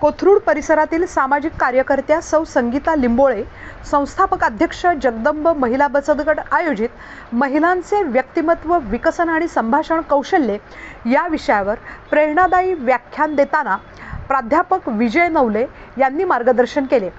कोथरूड परिसरातील सामाजिक कार्यकर्त्या सौ संगीता लिंबोळे संस्थापक अध्यक्ष जगदंब महिला बचत गट आयोजित महिलांचे व्यक्तिमत्व विकसन आणि संभाषण कौशल्ये या विषयावर प्रेरणादायी व्याख्यान देताना प्राध्यापक विजय नवले यांनी मार्गदर्शन केले.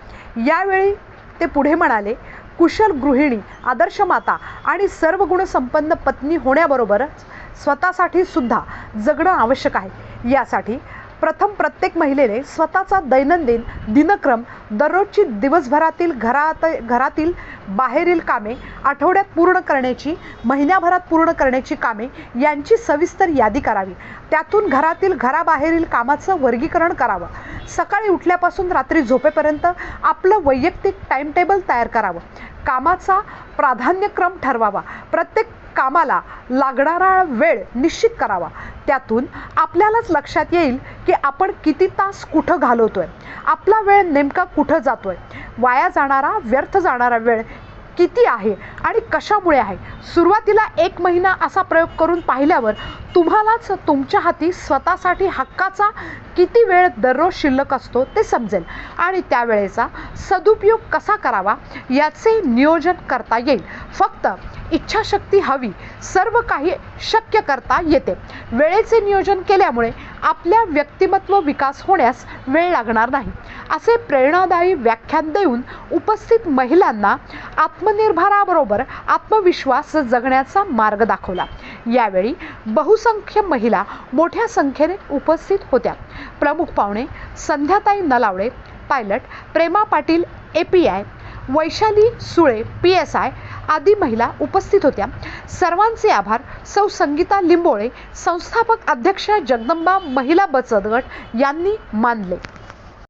यावेळी ते पुढे म्हणाले कुशल गृहिणी आदर्श माता आणि सर्व गुणसंपन्न पत्नी होण्याबरोबरच स्वतःसाठी सुद्धा जगणं आवश्यक आहे. यासाठी प्रथम प्रत्येक महिलेने स्वतःचा दैनंदिन दिनक्रम दररोजची दिवसभरातील घरात घरातील बाहेरील कामे आठवड्यात पूर्ण करण्याची महिन्याभरात पूर्ण करण्याची कामे यांची सविस्तर यादी करावी. त्यातून घरातील घराबाहेरील कामाचं वर्गीकरण करावं. सकाळी उठल्यापासून रात्री झोपेपर्यंत आपलं वैयक्तिक टाईमटेबल तयार करावं. कामाचा प्राधान्यक्रम ठरवावा. प्रत्येक कामाला लागणारा वेळ निश्चित करावा. त्यातून आपल्यालाच लक्षात येईल की आपण किती तास कुठं घालवतोय. आपला वेळ नेमका कुठं जातोय. वाया जाणारा व्यर्थ जाणारा वेळ किती आहे? आणि कशामुळे आहे? सुरुवातीला एक महिना असा प्रयोग करून पाहिल्यावर तुम्हालाच तुमच्या हाती स्वतःसाठी हक्काचा किती वेळ दररोज शिल्लक असतो ते समजेल. आणि त्यावेळेचा सदुपयोग कसा करावा याचे नियोजन करता येईल. फक्त इच्छाशक्ती हवी सर्व काही शक्य करता येते. वेळेचे नियोजन केल्यामुळे आपल्या व्यक्तिमत्व विकास होण्यास वेळ लागणार नाही. असे प्रेरणादायी व्याख्यान देऊन उपस्थित महिलांना आत्मनिर्भराबरोबर आत्मविश्वास जगण्याचा मार्ग दाखवला. यावेळी बहुसंख्य महिला मोठ्या संख्येने उपस्थित होत्या. प्रमुख पाहुणे संध्याताई Nalawade pilot Prema Patil A P I Vaishali Sule P S I आदी महिला उपस्थित होत्या. सर्वांचे आभार. सौ संगीता लिंबोळे संस्थापक अध्यक्ष जगदंबा महिला बचत गट यांनी मानले.